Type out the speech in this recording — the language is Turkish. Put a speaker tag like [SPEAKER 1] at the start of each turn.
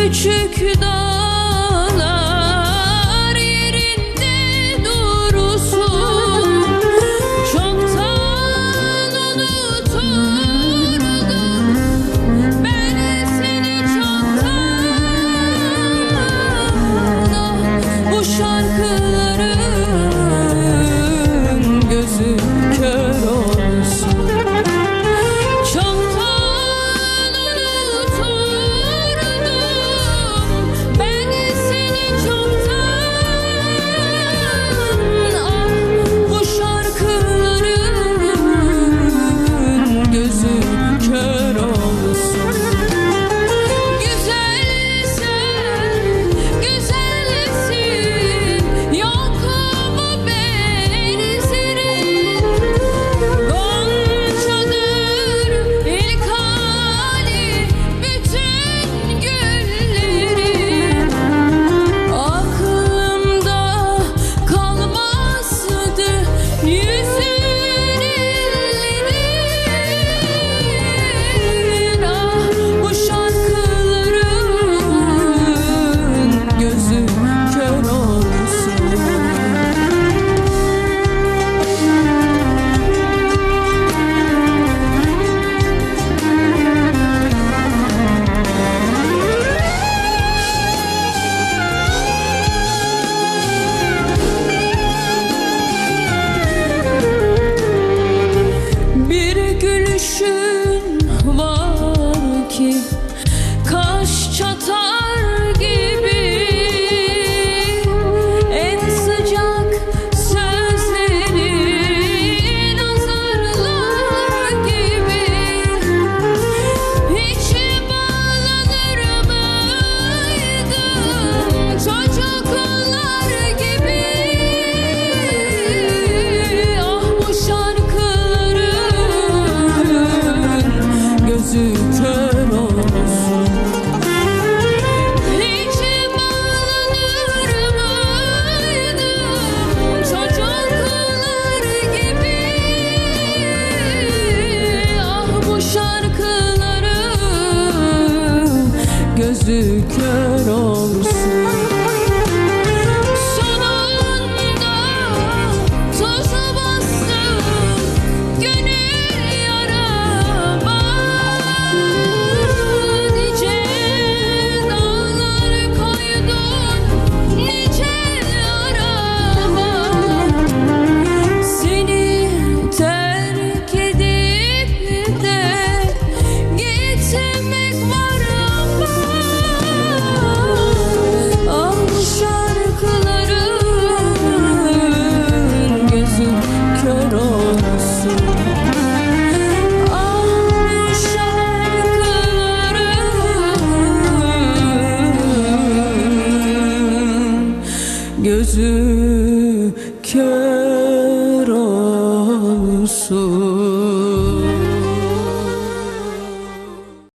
[SPEAKER 1] küçük dağlar kaş çatar gibi can 켜